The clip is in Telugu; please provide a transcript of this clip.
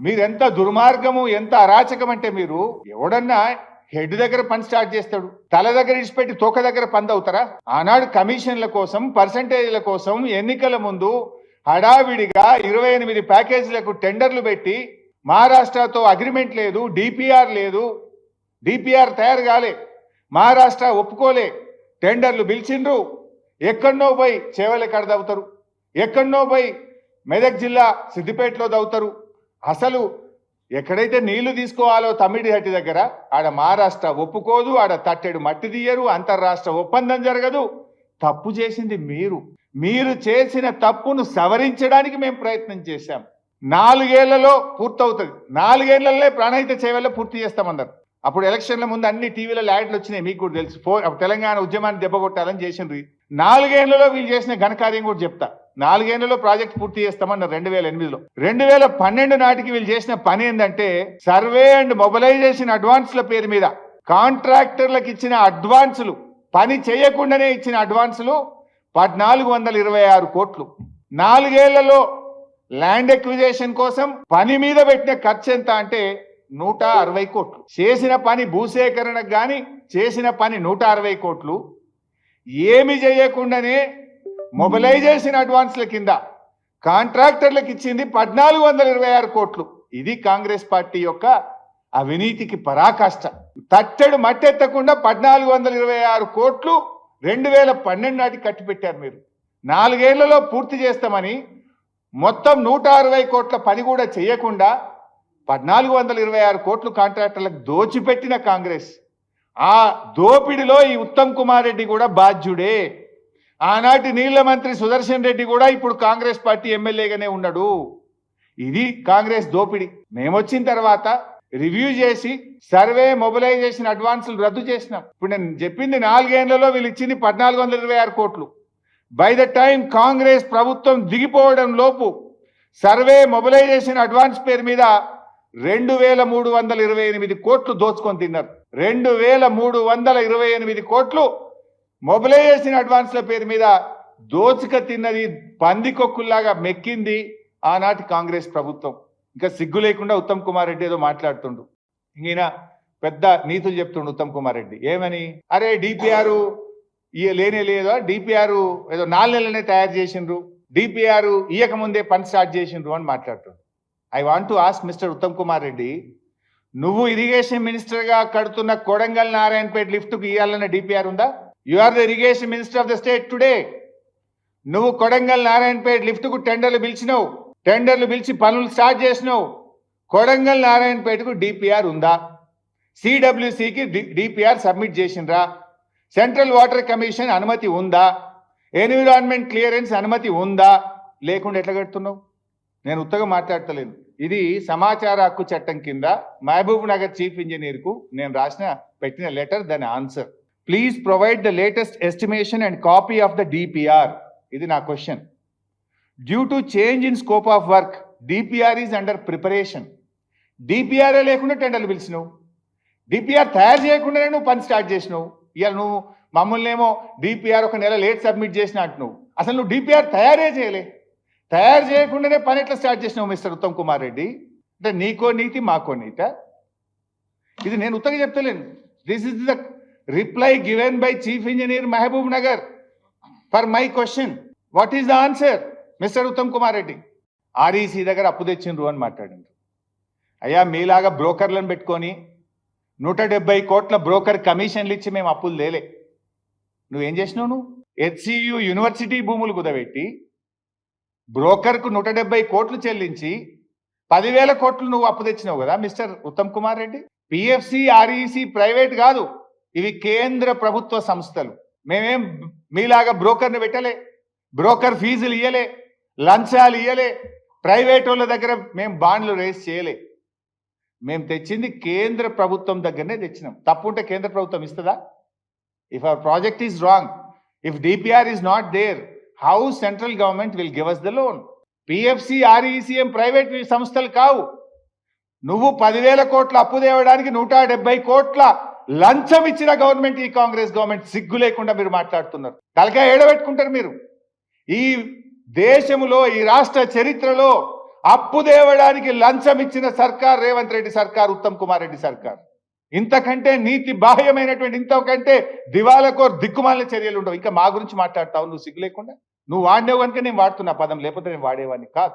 మీరెంత దుర్మార్గము ఎంత అరాచకం అంటే మీరు ఎవడన్నా హెడ్ దగ్గర పని స్టార్ట్ చేస్తాడు తల దగ్గర ఇచ్చిపెట్టి తోక దగ్గర పంది అవుతారా? ఆనాడు కమిషన్ల కోసం పర్సంటేజ్ల కోసం ఎన్నికల ముందు హడావిడిగా ఇరవై ఎనిమిది ప్యాకేజీలకు టెండర్లు పెట్టి మహారాష్ట్రతో అగ్రిమెంట్ లేదు డిపిఆర్ లేదు డిపిఆర్ తయారు కాలే మహారాష్ట్ర ఒప్పుకోలే టెండర్లు పిలిచిండ్రు. ఎక్కడనో పోయి చేవల దవ్వుతారు ఎక్కడనో పోయి మెదక్ జిల్లా సిద్దిపేటలో దవ్వుతారు అసలు ఎక్కడైతే నీళ్ళు తీసుకోవాలో తమిడిహట్టి దగ్గర ఆడ మహారాష్ట్ర ఒప్పుకోదు ఆడ తట్టెడు మట్టి తీయరు అంతర్రాష్ట్ర ఒప్పందం జరగదు. తప్పు చేసింది మీరు. మీరు చేసిన తప్పును సవరించడానికి మేము ప్రయత్నం చేశాం. నాలుగేళ్ళలో పూర్తవుతుంది. నాలుగేళ్ళలో ప్రాణహిత సేవల్లో పూర్తి చేస్తామన్నారు అప్పుడు ఎలక్షన్ల ముందు అన్ని టీవీలలో యాడ్లు వచ్చినాయి మీకు కూడా తెలుసు. ఫోర్ తెలంగాణ ఉద్యమాన్ని దెబ్బ కొట్టాలని చేసిండ్రు. నాలుగేళ్ళలో వీళ్ళు చేసిన ఘనకార్యం కూడా చెప్తా. నాలుగేళ్ళలో ప్రాజెక్ట్ పూర్తి చేస్తామన్నారు రెండు వేల ఎనిమిదిలో. రెండు వేల పన్నెండు నాటికి వీళ్ళు చేసిన పని ఏంటంటే సర్వే అండ్ మొబిలైజేషన్ అడ్వాన్స్ల పేరు మీద కాంట్రాక్టర్లకు ఇచ్చిన అడ్వాన్సులు పని చేయకుండానే ఇచ్చిన అడ్వాన్సులు పద్నాలుగు వందల ఇరవై ఆరు కోట్లు. నాలుగేళ్ళలో ల్యాండ్ ఎక్విజేషన్ కోసం పని మీద పెట్టిన ఖర్చు ఎంత అంటే నూట అరవై కోట్లు. చేసిన పని భూసేకరణకు కానీ చేసిన పని నూట అరవై కోట్లు. ఏమి చేయకుండానే మొబిలైజేషన్ అడ్వాన్స్ల కింద కాంట్రాక్టర్లకు ఇచ్చింది పద్నాలుగు వందల ఇరవై ఆరు కోట్లు. ఇది కాంగ్రెస్ పార్టీ యొక్క అవినీతికి పరాకాష్ట. తట్టెడు మట్టెత్తకుండా పద్నాలుగు వందల ఇరవై ఆరు కోట్లు రెండు వేల పన్నెండు నాటికి కట్టిపెట్టారు మీరు. నాలుగేళ్ళలో పూర్తి చేస్తామని మొత్తం నూట అరవై కోట్ల పని కూడా చేయకుండా పద్నాలుగు వందల ఇరవై ఆరు కోట్లు కాంట్రాక్టర్లకు దోచిపెట్టిన కాంగ్రెస్. ఆ దోపిడిలో ఈ ఉత్తమ్ కుమార్ రెడ్డి కూడా బాధ్యుడే. ఆనాటి నీళ్ళ మంత్రి సుదర్శన్ రెడ్డి కూడా ఇప్పుడు కాంగ్రెస్ పార్టీ ఎమ్మెల్యేగానే ఉన్నాడు. ఇది కాంగ్రెస్ దోపిడి. మేమొచ్చిన తర్వాత రివ్యూ చేసి సర్వే మొబిలైజేషన్ అడ్వాన్సులు రద్దు చేసినాం. ఇప్పుడు నేను చెప్పింది నాలుగేళ్ళలో వీళ్ళు ఇచ్చింది పద్నాలుగు వందల ఇరవై ఆరు కోట్లు. బై ద టైం కాంగ్రెస్ ప్రభుత్వం దిగిపోవడం లోపు సర్వే మొబిలైజేషన్ అడ్వాన్స్ పేరు మీద రెండు వేల మూడు వందల ఇరవై ఎనిమిది కోట్లు దోచుకొని తిన్నారు. రెండు వేల మూడు వందల ఇరవై ఎనిమిది కోట్లు మొబిలైజేషన్ అడ్వాన్స్ల పేరు మీద దోచుక తిన్నది పందికొక్కుల్లాగా మెక్కింది ఆనాటి కాంగ్రెస్ ప్రభుత్వం. ఇంకా సిగ్గు లేకుండా ఉత్తమ్ కుమార్ రెడ్డి ఏదో మాట్లాడుతుండు. ఈయన పెద్ద నీతులు చెప్తుండు ఉత్తమ్ కుమార్ రెడ్డి. ఏమని? అరే డిపిఆర్ ఇయ లేనే లేదా. డిపిఆర్ ఏదో నాలుగు నెలలనే తయారు చేసిండ్రు. డిపిఆర్ ఇయ్యకముందే పని స్టార్ట్ చేసిండ్రు అని మాట్లాడుతుండు. I want to ask mister Uttam Kumar Reddy నువ్వు ఇరిగేషన్ మినిస్టర్గా కడుతున్న కొడంగల్ నారాయణపేట లిఫ్ట్కు ఇవ్వాలన్న డిపిఆర్ ఉందా? You are the irrigation minister of the state today నువ్వు కొడంగల్ నారాయణపేట లిఫ్ట్కు టెండర్లు పిలిచినావు. టెండర్లు పిలిచి పనులు స్టార్ట్ చేసినావు. కొడంగల్ నారాయణపేటకు డిపిఆర్ ఉందా? సిడబ్ల్యూసికి డిపిఆర్ సబ్మిట్ చేసిండ్రా. సెంట్రల్ వాటర్ కమిషన్ అనుమతి ఉందా? ఎన్విరాన్మెంట్ క్లియరెన్స్ అనుమతి ఉందా? లేకుండా ఎట్లా కడుతున్నావు? నేను ఉత్తగా మాట్లాడతలేను. ఇది సమాచార హక్కు చట్టం కింద మహబూబ్ నగర్ చీఫ్ ఇంజనీర్కు నేను రాసిన పెట్టిన లెటర్ దాని answer. Please provide the latest estimation and copy of the DPR ఇది నా question due to change in scope of work DPR is under preparation డిపిఆర్ఏ లేకుండా టెండర్లు పిలిచినావు? డిపిఆర్ తయారు చేయకుండానే నువ్వు పని స్టార్ట్ చేసినావు? ఇవాళ నువ్వు మమ్మల్ని ఏమో డిపిఆర్ ఒక నెల లేట్ సబ్మిట్ చేసిన అంటున్నావు. అసలు నువ్వు డిపిఆర్ తయారే చేయలే. తయారు చేయకుండానే పని ఎట్లా స్టార్ట్ చేసినావు మిస్టర్ ఉత్తమ్ కుమార్ రెడ్డి? అంటే నీకో నీతి మాకో నీత. ఇది నేను ఉత్తగా చెప్తలేను. This is the reply given by chief engineer Mahabubnagar for my question what is the answer mister Uttam Kumar Reddy REC దగ్గర అప్పు తెచ్చిండ్రు అని మాట్లాడిండ్రు. అయ్యా మీలాగా బ్రోకర్లను పెట్టుకొని నూట డెబ్బై కోట్ల బ్రోకర్ కమిషన్లు ఇచ్చి మేము అప్పులు లేలే నువ్వేం చేసినావు నువ్వు? హెచ్సియు యూనివర్సిటీ భూములు కుదబెట్టి బ్రోకర్కు నూట డెబ్బై కోట్లు చెల్లించి పదివేల కోట్లు నువ్వు అప్పు తెచ్చినావు కదా mister Uttam Kumar Reddy? PFC REC private కాదు. ఇవి కేంద్ర ప్రభుత్వ సంస్థలు. మేమేం మీలాగా బ్రోకర్ని పెట్టలే బ్రోకర్ ఫీజులు ఇయ్యలే లంచాలు ఇయ్యలే ప్రైవేట్ వాళ్ళ దగ్గర మేము బాండ్లు రేస్ చేయలే. మేము తెచ్చింది కేంద్ర ప్రభుత్వం దగ్గరనే తెచ్చినాం. తప్పు ఉంటే కేంద్ర ప్రభుత్వం ఇస్తుందా? If our project is wrong if DPR is not there how central government will give us the loan PFC ఆర్ఈసిఎం private సంస్థలు కావు. నువ్వు పదివేల కోట్ల అప్పు తేవడానికి నూట డెబ్బై కోట్ల లంచం ఇచ్చిన గవర్నమెంట్ ఈ కాంగ్రెస్ గవర్నమెంట్ సిగ్గు లేకుండా మీరు మాట్లాడుతున్నారు. తలకాయ ఏడబెట్టుకుంటారు మీరు. ఈ దేశములో ఈ రాష్ట్ర చరిత్రలో అప్పు దేవడానికి లంచం ఇచ్చిన సర్కార్ రేవంత్ రెడ్డి సర్కార్ ఉత్తమ్ కుమార్ రెడ్డి సర్కార్. ఇంతకంటే నీతి బాహ్యమైనటువంటి ఇంతకంటే దివాలకో దిక్కుమాలిన చర్యలు ఉండవు ఇంకా మా గురించి మాట్లాడతావు నువ్వు సిగ్గు లేకుండా. నువ్వు వాడినావు కనుక నేను వాడుతున్నా పదం లేకపోతే నేను వాడేవాడిని కాదు.